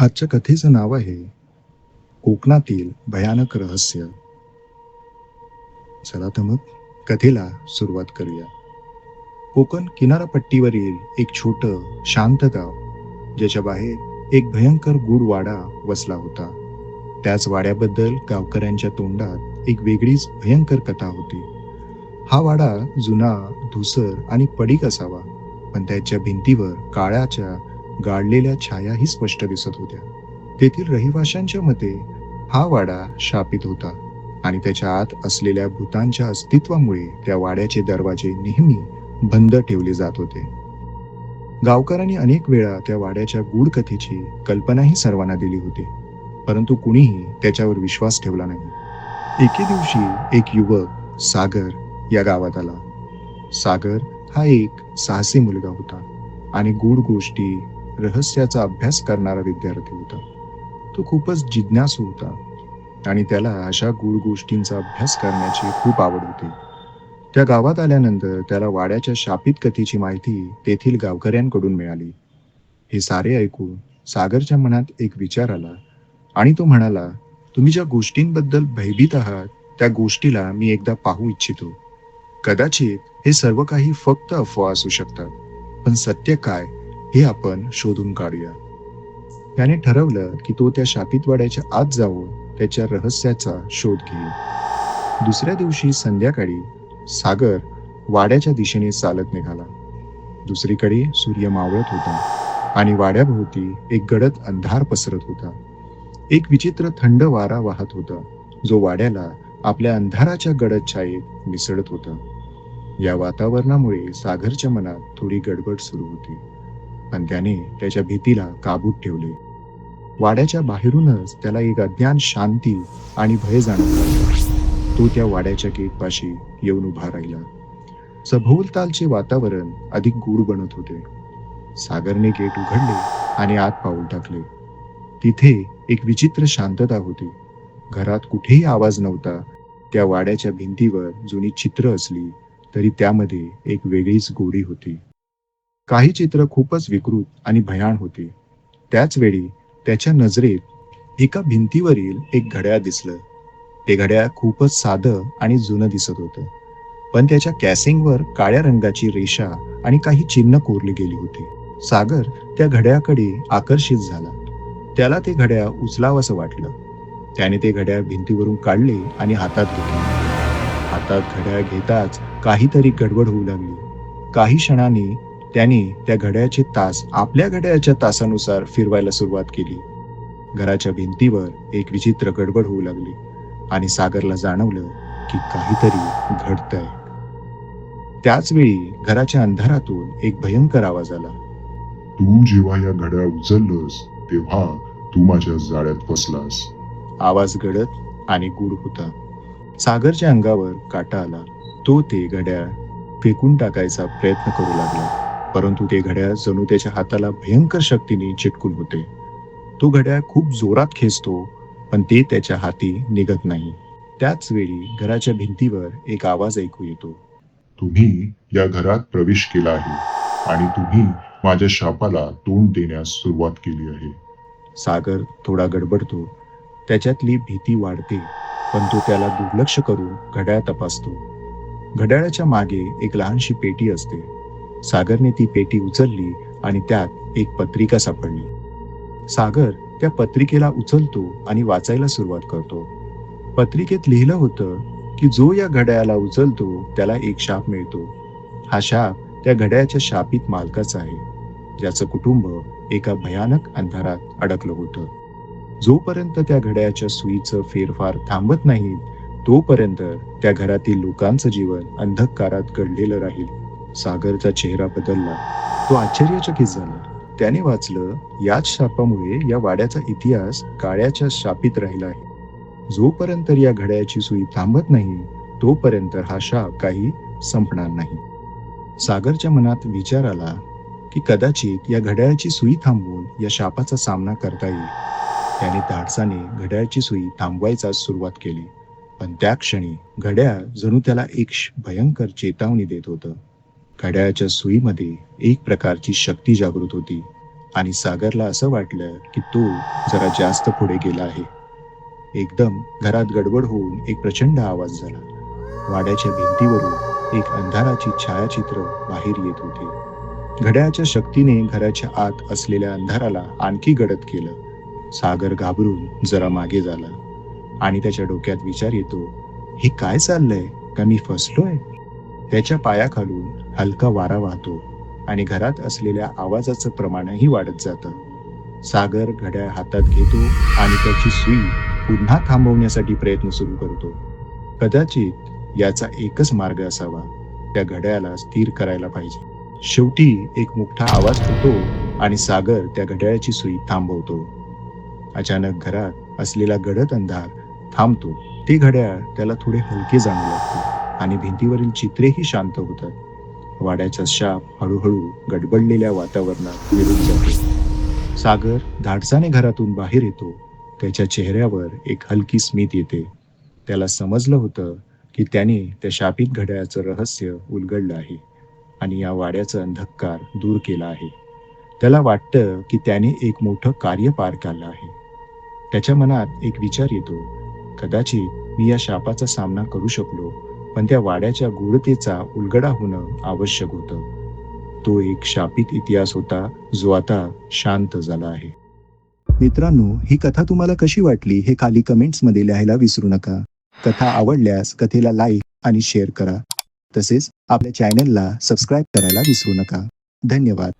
आजच्या कथेचं नाव आहे कोकणातील भयानक रहस्य. चला तर मग कथेला सुरुवात करूया. कोकण किनारपट्टीवरील एक छोट शांत गाव ज्याच्या बाहेर एक भयंकर गूढ वाडा वसला होता. त्याच वाड्याबद्दल गावकऱ्यांच्या तोंडात एक वेगळीच भयंकर कथा होती. हा वाडा जुना धुसर आणि पडीक असावा पण त्याच्या भिंतीवर काळ्याच्या गाडलेल्या छायाही स्पष्ट दिसत होत्या. तेथील रहिवाशांच्या मते हा वाडा शापित होता आणि त्याच्या आत असलेल्या भूतांच्या अस्तित्वामुळे त्या वाड्याचे दरवाजे नेहमी बंद ठेवले जात होते. गावकऱ्यांनी अनेक वेळा त्या वाड्याच्या गूढ कथेची कल्पनाही सर्वांना दिली होती परंतु कुणीही त्याच्यावर विश्वास ठेवला नाही. एके दिवशी एक युवक सागर या गावात आला. सागर हा एक साहसी मुलगा होता आणि गूढ गोष्टी रहस्याचा अभ्यास करणारा विद्यार्थी होता. तो खूपच जिज्ञासू होता आणि त्याला अशा गूढ गोष्टींचा अभ्यास करण्याची खूप आवड होती. त्या गावात आल्यानंतर त्याला वाड्याच्या शापित कथेची माहिती तेथील गावकऱ्यांकडून मिळाली. हे सारे ऐकून सागरच्या मनात एक विचार आला आणि तो म्हणाला तुम्ही ज्या गोष्टींबद्दल भयभीत आहात त्या गोष्टीला मी एकदा पाहू इच्छितो. कदाचित हे सर्व काही फक्त अफवा असू शकतात. पण सत्य काय हे आपण शोधून काढूया त्याने ठरवलं की तो त्या शापित वाड्याच्या आत जाऊन त्याच्या रहस्याचा शोध घेईल. दुसऱ्या दिवशी संध्याकाळी सागर वाड्याच्या दिशेने चालत निघाला. दुसरीकडे सूर्य मावळत होता आणि वाड्याभोवती एक गडद अंधार पसरत होता. एक विचित्र थंड वारा वाहत होता जो वाड्याला आपल्या अंधाराच्या गडद छायेत मिसळत होता. या वातावरणामुळे सागरच्या मनात थोडी गडबड सुरू होती. पण त्याने त्याच्या भीतीला काबूत ठेवले. वाड्याच्या बाहेरूनच त्याला एक अज्ञान शांती आणि भय जाणवला. तो त्या वाड्याच्या गेटपाशी येऊन उभा राहिला. सभोवतालचे वातावरण अधिक गूढ बनत होते. सागरने गेट उघडले आणि आत पाऊल टाकले. तिथे एक विचित्र शांतता होती. घरात कुठेही आवाज नव्हता. त्या वाड्याच्या भिंतीवर जुनी चित्र असली तरी त्यामध्ये एक वेगळीच गोडी होती. काही चित्र खूपच विकृत आणि भयाण होती. त्याच वेळी त्याच्या नजरेत एका भिंतीवरील एक घड्याळ दिसलं. ते घड्याळ खूपच साधं आणि जुनं दिसत होतं. पण त्याच्या कॅसिंगवर काळ्या रंगाची रेषा आणि काही चिन्ह कोरली गेली होती. सागर त्या घड्याकडे आकर्षित झाला. त्याला ते घड्याळ उचलावंसं वाटलं. त्याने ते घड्याळ भिंतीवरून काढले आणि हातात घेतले. हातात घड्याळ घेताच काहीतरी गडबड होऊ लागली. काही क्षणाने त्याने त्या घड्याळाचे तास आपल्या घड्याळाच्या तासानुसार फिरवायला सुरुवात केली. घराच्या भिंतीवर एक विचित्र गडबड होऊ लागली आणि सागरला जाणवलं की काहीतरी घडतंय. त्याच वेळी घराच्या अंधारातून एक भयंकर आवाज आला. तू जेव्हा या घड्याळ उचललंस तेव्हा तू माझ्या जाळ्यात फसलास. आवाज गडद आणि गूढ होता. सागरच्या अंगावर काटा आला. तो ते घड्याळ फेकून टाकायचा प्रयत्न करू लागला. परंतु ते घड्याळ जणू त्याच्या हाताला भयंकर शक्तीने चिटकून होते. तो घड्याळ खूप जोरात खेचतो पण ते त्याच्या हाती निघत नाही. त्याच वेळी घराच्या भिंतीवर एक आवाज ऐकू येतो. तुम्ही या घरात प्रवेश केला आहे आणि तुम्ही माझ्या शापाला तोंड देण्यास सुरुवात केली आहे. सागर थोडा गडबडतो. त्याच्यातली भीती वाढते पण तो त्याला दुर्लक्ष करून घड्याळ तपासतो. घड्याळाच्या मागे एक लहानशी पेटी असते. सागरने ती पेटी उचलली आणि त्यात एक पत्रिका सापडली. सागर त्या पत्रिकेला उचलतो आणि वाचायला सुरुवात करतो. पत्रिकेत लिहिलं होतं की जो या घड्याळाला उचलतो त्याला एक शाप मिळतो. हा शाप त्या घड्याळाच्या शापित मालकाचा आहे. ज्याचं कुटुंब एका भयानक अंधारात अडकलं होतं. जोपर्यंत त्या घड्याळाच्या सुईचं फेरफार थांबत नाही तोपर्यंत त्या घरातील लोकांचं जीवन अंधकारात घडलेलं राहील. सागरचा चेहरा बदलला. तो आश्चर्यचकित झाला. त्याने वाचलं याच शापामुळे या वाड्याचा इतिहास काळ्याच्या शापित राहिला आहे. जोपर्यंत या घड्याची सुई थांबत नाही तोपर्यंत हा शाप काही संपणार नाही. सागरच्या मनात विचार आला की कदाचित या घड्याळाची सुई थांबवून या शापाचा सामना करता येईल. त्याने धाडसाने घड्याळची सुई थांबवायचा सुरुवात केली. पण त्या क्षणी घड्याळ जणू त्याला एक भयंकर चेतावणी देत होतं. घड्याळाच्या सुईमध्ये एक प्रकारची शक्ती जागृत होती आणि सागरला असं वाटलं की तो जरा जास्त पुढे गेला आहे. एकदम घरात गडबड होऊन एक प्रचंड आवाज झाला. वाड्याच्या भिंतीवरून एक अंधाराची छायाचित्र बाहेर येत होती. घड्याच्या शक्तीने घराच्या आत असलेल्या अंधाराला आणखी गडद केलं. सागर घाबरून जरा मागे झाला आणि त्याच्या डोक्यात विचार येतो हे काय चाललंय? का मी फसलोय? त्याच्या पायाखालून हलका वारा वाहतो आणि घरात असलेल्या आवाजाचं प्रमाणही वाढत जातं. सागर घड्याळ हातात घेतो आणि त्याची सुई पुन्हा थांबवण्यासाठी प्रयत्न सुरू करतो. कदाचित याचा एकच मार्ग असावा त्या घड्याळाला स्थिर करायला पाहिजे. शेवटी एक मोठा आवाज होतो आणि सागर त्या घड्याळाची सुई थांबवतो. अचानक घरात असलेला गडद अंधार थांबतो. ते घड्याळ त्याला थोडे हलके जाणू लागते आणि भिंतीवरील चित्रेही शांत होतात. वाड्याचा शाप हळूहळू गडबडलेल्या वातावरणात विरून जातो सागर धाडसाने घरातून बाहेर येतो. त्याच्या चेहऱ्यावर एक हलकी स्मित येते. त्याला समजलं होतं की त्याने त्या शापित घड्याळाचं रहस्य उलगडलं आहे आणि या वाड्याचा अंधकार दूर केला आहे. त्याला वाटतं की त्याने एक मोठं कार्य पार केलं आहे. त्याच्या मनात एक विचार येतो. कदाचित मी या शापाचा सामना करू शकलो पण त्या वाड्याच्या गूढतेचा उलगडा होणं आवश्यक होतं. तो एक शापित इतिहास होता जो आता शांत झाला आहे. मित्रांनो ही कथा तुम्हाला कशी वाटली हे खाली कमेंट्समध्ये लिहायला विसरू नका. कथा आवडल्यास कथेला लाईक आणि शेअर करा. तसेच आपल्या चॅनलला सबस्क्राईब करायला विसरू नका. धन्यवाद.